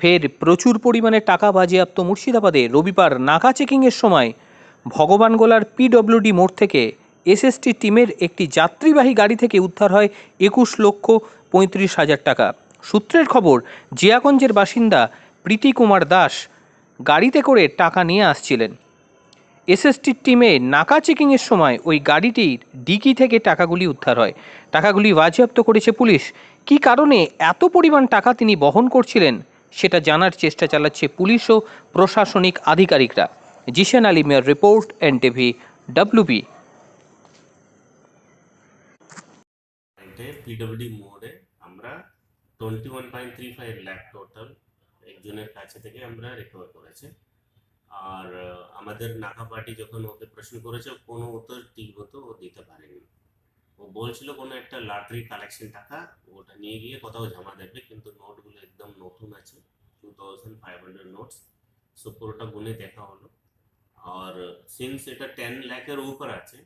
ফের প্রচুর পরিমাণে টাকা বাজেয়াপ্ত মুর্শিদাবাদে রবিবার নাকা চেকিংয়ের সময় ভগবানগোলার পিডব্লিউডি মোড় থেকে এসএসটি টিমের একটি যাত্রীবাহী গাড়ি থেকে উদ্ধার হয় একুশ লক্ষ পঁয়ত্রিশ হাজার টাকা। সূত্রের খবর, জিয়াগঞ্জের বাসিন্দা প্রীতি কুমার দাস গাড়িতে করে টাকা নিয়ে আসছিলেন। এসএসটির টিমে নাকা চেকিংয়ের সময় ওই গাড়িটির ডিকি থেকে টাকাগুলি উদ্ধার হয়। টাকাগুলি বাজেয়াপ্ত করেছে পুলিশ। কী কারণে এত পরিমাণ টাকা তিনি বহন করছিলেন সেটা জানার চেষ্টা চালাচ্ছে পুলিশ ও প্রশাসনিক আধিকারিকরা। জিশান আলী মিয়ার রিপোর্ট, এনটিভি ডাব্লিউবি পয়েন্টে পিডব্লিউডি মোড়ে আমরা twenty one point three five lakh total একজনের কাছে থেকে আমরা রিকভার করেছি। আর আমাদের নাকা পার্টি যখন ওকে প্রশ্ন করেছে, কোনো উত্তর ঠিক মতো ও দিতে পারেনি। ও বলছিল কোনো একটা লটারি কালেকশন টাকা, ওটা নিয়ে গিয়ে কোথাও জমা দেবে কিন্তু নোটগুলো একদম নতুন আছে two thousand five hundred notes so পুরোটা গুনে দেখা হলো। আর সিন্স এটা টেন ল্যাকের উপর আছে,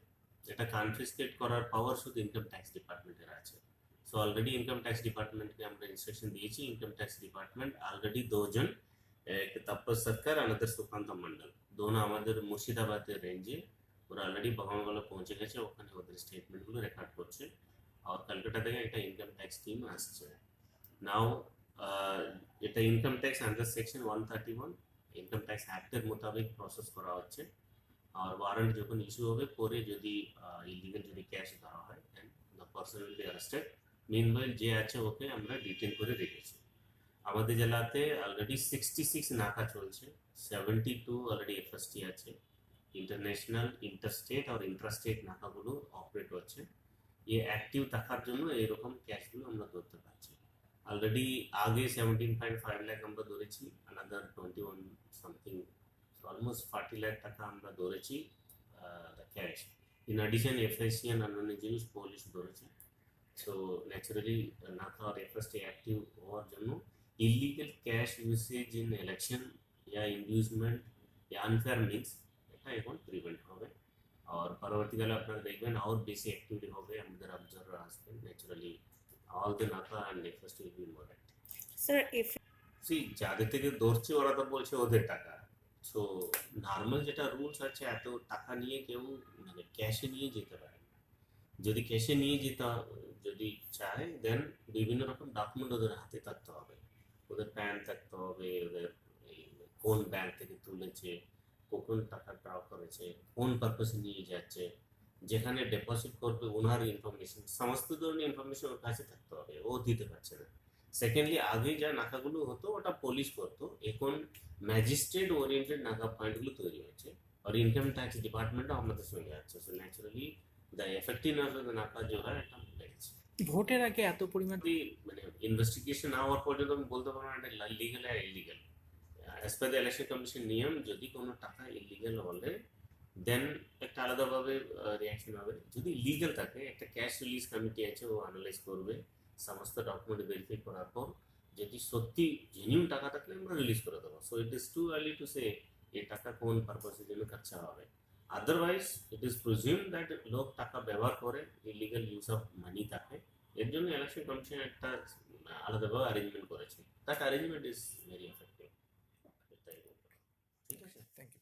এটা কনফিসকেট করার পাওয়ার শুধু ইনকাম ট্যাক্স ডিপার্টমেন্টের আছে। সো অলরেডি ইনকাম ট্যাক্স ডিপার্টমেন্টকে আমরা ইনস্ট্রাকশন দিয়েছি ইনকাম ট্যাক্স ডিপার্টমেন্ট অলরেডি দুজন, এক তপস সরকার আনাদের সুকান্ত মন্ডল দোনো আমাদের মুর্শিদাবাদের রেঞ্জে ওরা অলরেডি ভগবানগোলা পৌঁছে গেছে, ওখানে ওদের স্টেটমেন্টগুলো রেকর্ড করছে। আর কলকাতা থেকে একটা ইনকাম ট্যাক্স টিম আসছে। নাও এটা income tax under section one thirty one income tax অ্যাক্টের মোতাবেক প্রসেস করা হচ্ছে। আর ওয়ারেন্ট যখন ইস্যু হবে, পরে যদি ইলিগাল যদি ক্যাশ ধরা হয় then the person will be arrested meanwhile যে আছে ওকে আমরা ডিটেন করে রেখেছি। আমাদের জেলাতে অলরেডি সিক্সটি সিক্স নাকা চলছে সেভেন্টি টু অলরেডি এফএসটি আছে। ইন্টারন্যাশনাল ইন্টারস্টেট আর ইন্ট্রাস্টেট নাকাগুলো অপারেট হচ্ছে ये অ্যাক্টিভ থাকার জন্য এরকম ক্যাশগুলো আমরা ধরতে পারছি। অলরেডি আগে সেভেন্টিন পয়েন্ট ফাইভ ল্যাক আমরা ধরেছি another twenty one something almost forty lakh টাকা আমরা ধরেছি cash in addition FSC and অন্যান্য জিনিস পুলিশ ধরেছে। সো ন্যাচারালি নাকা আর এফএসটি অ্যাক্টিভ হওয়ার জন্য illegal cash usage in election yeah inducement ইয়া আনফেয়ার মিক্স এখন প্রিভেন্ট হবে। আর পরবর্তীকালে আপনারা দেখবেন আর বেশি অ্যাক্টিভিটি হবে আমাদের অবজার্ভার আসবেন naturally all the naka and FST will be more sir F C যাদের থেকে ধরছে ওরা তো বলছে ওদের টাকা। সো নর্মাল যেটা রুলস আছে এত টাকা নিয়ে কেউ মানে ক্যাশে নিয়ে যেতে পারে। যদি ক্যাশে নিয়ে যেতে যদি চায় দেন বিভিন্ন রকম ডকুমেন্ট ওদের হাতে থাকতে হবে। ওদের প্যান থাকতে হবে ওদের কোন ব্যাংক থেকে তুলেছে। কখন টাকা ড্র করেছে কোন পারপাসে নিয়ে যাচ্ছে যেখানে ডেপোজিট করবে ওনার ইনফরমেশন সমস্ত ধরনের ইনফরমেশন ওর কাছে থাকতে হবে ও দিতে পারছে না। সেকেন্ডলি আগে যা নাকাগুলো হতো ওটা পুলিশ করতো। এখন ম্যাজিস্ট্রেট ওরিয়েন্টেড নাকা পয়েন্টগুলো তৈরি হয়েছে আর ইনকাম ট্যাক্স ডিপার্টমেন্টও আমাদের সঙ্গে আছে। So naturally the effectiveness of the naka যেটা এটা বেড়েছে ভোটের আগে এত পরিমাণ মানে ইনভেস্টিগেশন হওয়ার পর্যন্ত আমি বলতে পারব না এটা legal R illegal as per the election commission নিয়ম, যদি কোনো টাকা ইলিগাল হলে দেন একটা আলাদাভাবে রিয়াকশন হবে। যদি লিগাল থাকে, একটা ক্যাশ রিলিজ কমিটি আছে, ও অ্যানালাইজ করবে, সমস্ত ডকুমেন্ট ভেরিফাই করার পর, যদি সত্যি জেনিউন টাকা থাকলে আমরা রিলিজ করে দেবো। So it is too early to say এই টাকা কোন পারপাসের জন্য খরচা হবে। Otherwise it is presume that লোক টাকা ব্যবহার করে ইলিগাল ইউজ অফ মানি থাকে। এর জন্য ইলেকশন কমিশন একটা, আলাদাভাবে অ্যারেঞ্জমেন্ট করেছে। That arrangement is very effective ঠিক আছে থ্যাংক ইউ